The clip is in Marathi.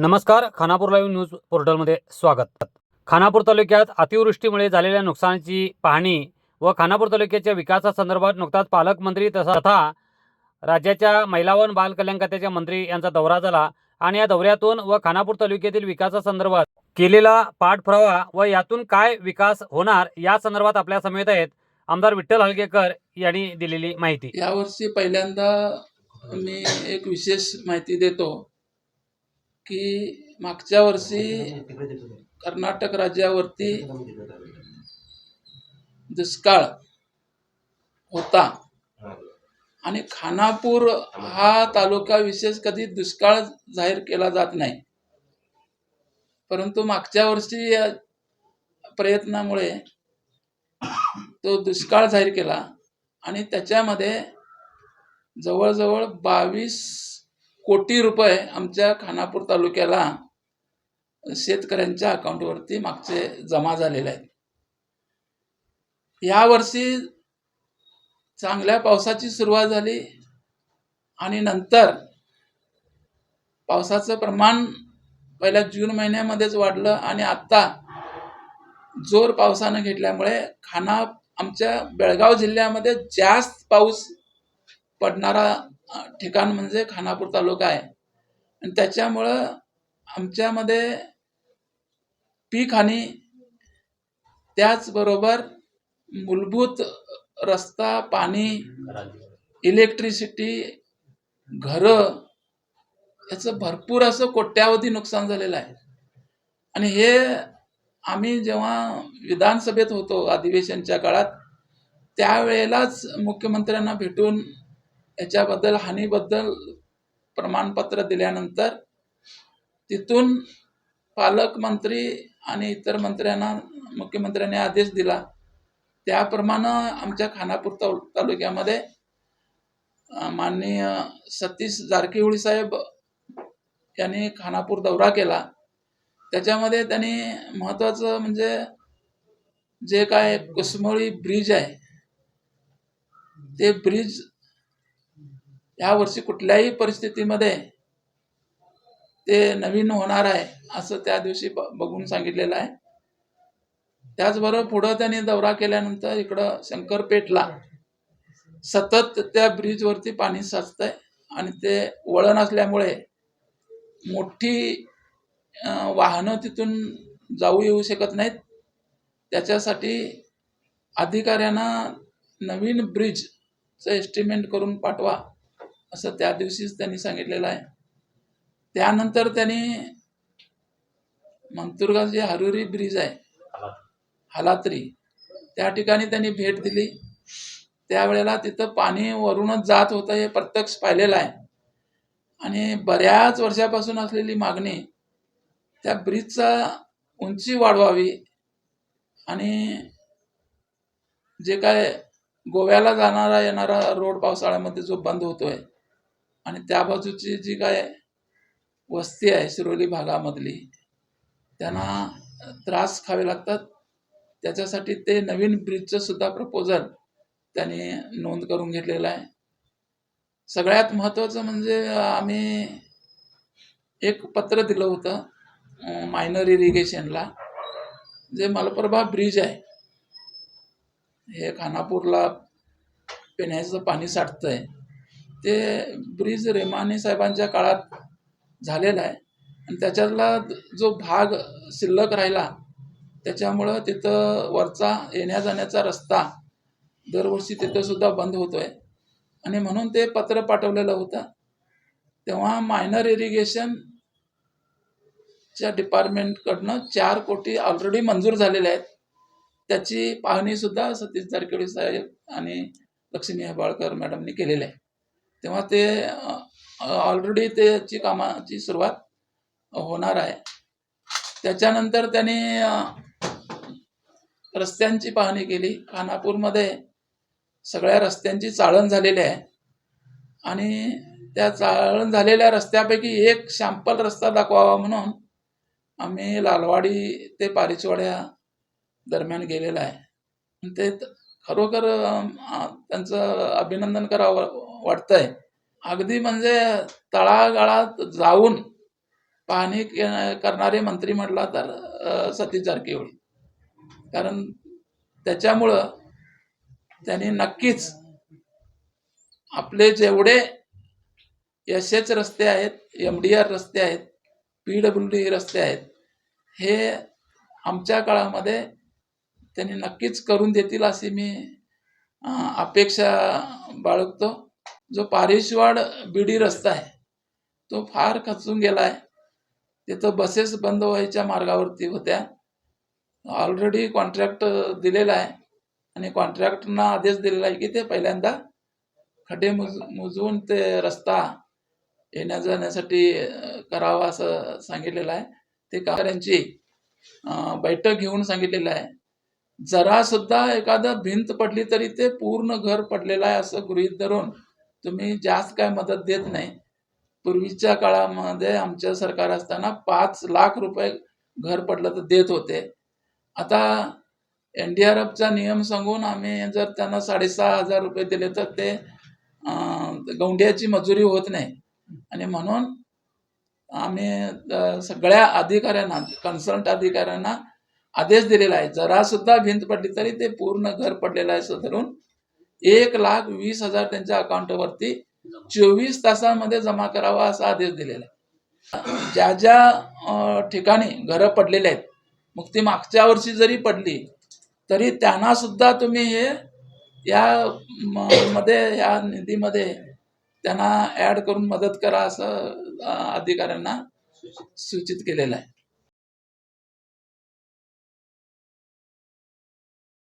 नमस्कार खानापूर लाईव्ह न्यूज पोर्टलमध्ये स्वागत. खानापूर तालुक्यात अतिवृष्टीमुळे झालेल्या नुकसानाची पाहणी व खानापूर तालुक्याच्या विकासासंदर्भात नुकताच पालकमंत्री तसा तथा राज्याच्या महिला व बालकल्याण खात्याच्या मंत्री यांचा दौरा झाला आणि या दौऱ्यातून व खानापूर तालुक्यातील विकासासंदर्भात केलेला पाठपुरावा व यातून काय विकास होणार या संदर्भात आपल्या समेत आहेत आमदार विठ्ठल हलगेकर यांनी दिलेली माहिती. यावर्षी पहिल्यांदा मी एक विशेष माहिती देतो. की मागच्या वर्षी कर्नाटक राज्यावरती दुष्काळ होता. आणि खानापूर हा तालुका विशेष कधी दुष्काळ जाहीर केला जात नाही. परंतु मागच्या वर्षी या प्रयत्नामुळे तो दुष्काळ जाहीर केला आणि त्याच्यामध्ये जवळजवळ बावीस कोटी रुपये आमच्या खानापूर तालुक्याला शेतकऱ्यांच्या अकाउंटवरती मागचे जमा झालेले आहेत. यावर्षी चांगल्या पावसाची सुरुवात झाली आणि नंतर पावसाचं प्रमाण पहिल्या जून महिन्यामध्येच वाढलं आणि आत्ता जोर पावसानं घेतल्यामुळे खाना आमच्या बेळगाव जिल्ह्यामध्ये जास्त पाऊस पडणारा ठिकाण म्हणजे खानापूर तालुका आहे. आणि त्याच्यामुळं आमच्यामध्ये पीक आणि त्याचबरोबर मूलभूत रस्ता पाणी इलेक्ट्रिसिटी घरं याचं भरपूर असं कोट्यावधी नुकसान झालेलं आहे. आणि हे आम्ही जेव्हा विधानसभेत होतो अधिवेशनच्या काळात त्यावेळेलाच मुख्यमंत्र्यांना भेटून याच्याबद्दल हानीबद्दल प्रमाणपत्र दिल्यानंतर तिथून पालकमंत्री आणि इतर मंत्र्यांना मुख्यमंत्र्यांनी आदेश दिला. त्याप्रमाणे आमच्या खानापूर ताल तालुक्यामध्ये माननीय सतीश जारकिहोळी साहेब यांनी खानापूर दौरा केला. त्याच्यामध्ये त्यांनी महत्त्वाचं म्हणजे जे काय कुसमोळी ब्रिज आहे ते ब्रिज या वर्षी कुठल्याही परिस्थितीमध्ये ते नवीन होणार आहे असं त्या दिवशी ब- बघून सांगितलेलं आहे. त्याचबरोबर पुढं त्यांनी दौरा केल्यानंतर इकडं शंकरपेठला सतत त्या ब्रिजवरती पाणी साचतंय आणि ते वळण असल्यामुळे मोठी वाहनं तिथून जाऊ येऊ शकत नाहीत. त्याच्यासाठी अधिकाऱ्यांना नवीन ब्रिजचं एस्टिमेट करून पाठवा. असं त्या दिवशीच त्यांनी सांगितलेलं आहे. त्यानंतर त्यांनी मंतुरगा जे हरुरी ब्रिज आहे हालात्री त्या ठिकाणी त्यांनी भेट दिली. त्यावेळेला तिथं पाणी वरूनच जात होतं हे प्रत्यक्ष पाहिलेलं आहे. आणि बऱ्याच वर्षापासून असलेली मागणी त्या ब्रिजचा उंची वाढवावी आणि जे काय गोव्याला जाणारा येणारा रोड पावसाळ्यामध्ये जो बंद होतोय आणि त्या बाजूची जी काय वस्ती आहे शिरोली भागामधली त्यांना त्रास खावे लागतात. त्याच्यासाठी ते नवीन ब्रिजचं सुद्धा प्रपोजल त्यांनी नोंद करून घेतलेलं आहे. सगळ्यात महत्त्वाचं म्हणजे आम्ही एक पत्र दिलं होतं मायनर इरिगेशनला जे मलप्रभा ब्रिज आहे. हे खानापूरला पिण्याचं पाणी साठतंय. ते ब्रिज रेमाने साहेबांच्या काळात झालेला आहे. आणि त्याच्यातला जो भाग शिल्लक राहिला त्याच्यामुळं तिथं वरचा येण्या जाण्याचा रस्ता दरवर्षी तिथंसुद्धा बंद होतो आहे आणि म्हणून ते पत्र पाठवलेलं होतं. तेव्हा मायनर इरिगेशनच्या डिपार्टमेंटकडनं चार कोटी ऑलरेडी मंजूर झालेले आहेत. त्याची पाहणीसुद्धा सतीश जारकिहोळी साहेब आणि लक्ष्मी हेबाळकर मॅडमनी केलेली आहे. तेव्हा ते ऑलरेडी त्याची कामाची सुरुवात होणार आहे. त्याच्यानंतर त्यांनी रस्त्यांची पाहणी केली. खानापूरमध्ये सगळ्या रस्त्यांची चाळण झालेली आहे. आणि त्या चाळण झालेल्या रस्त्यापैकी एक शॅम्पल रस्ता दाखवावा म्हणून आम्ही लालवाडी ते पारिचवाड्या दरम्यान गेलेला आहे. ते खरोखर त्यांचं अभिनंदन करावं वाटतंय. अगदी म्हणजे तळागाळात जाऊन पाहणी के- करणारे मंत्री म्हटला तर अ, सतीश जारकिहोळी. कारण त्याच्यामुळं त्यांनी नक्कीच आपले जेवढे एस एच रस्ते आहेत एम डी आर रस्ते आहेत पी डब्ल्यू डी रस्ते आहेत हे आमच्या काळामध्ये त्यांनी नक्कीच करून देतील अशी मी अपेक्षा बाळगतो. जो पारिशवाड बिडी रस्ता आहे तो फार खचून गेला आहे तिथं बसेस बंद व्हायच्या मार्गावरती होत्या. ऑलरेडी कॉन्ट्रॅक्ट दिलेला आहे आणि कॉन्ट्रॅक्टरना आदेश दिलेला आहे की ते पहिल्यांदा खड्डे मुज मुजवून ते रस्ता येण्या जाण्यासाठी करावा असं सांगितलेलं आहे. ते कार्यांची बैठक घेऊन सांगितलेलं आहे. जरा सुद्धा एखादं भिंत पडली तरी ते पूर्ण घर पडलेलं आहे असं गृहीत धरून तुम्ही जास्त काय मदत देत नाही. पूर्वीच्या काळामध्ये आमच्या सरकार असताना पाच लाख रुपये घर पडलं तर देत होते. आता एन डी आर एफचा नियम सांगून आम्ही जर त्यांना साडेसहा हजार रुपये दिले तर ते गोंड्याची गौंड्याची मजुरी होत नाही. आणि म्हणून आम्ही सगळ्या अधिकाऱ्यांना कन्सल्ट अधिकाऱ्यांना आदेश दिलेला आहे. जरा सुद्धा भिंत पडली तरी ते पूर्ण घर पडलेलं आहे असं धरून एक लाख वीस हजार त्यांच्या अकाउंटवरती चोवीस तासामध्ये जमा करावा असा आदेश दिलेला आहे. ज्या ज्या ठिकाणी घरं पडलेले आहेत मग ती मागच्या वर्षी जरी पडली तरी त्यांना सुद्धा तुम्ही हे या मध्ये या निधीमध्ये त्यांना ऍड करून मदत करा असं अधिकाऱ्यांना सूचित केलेलं आहे.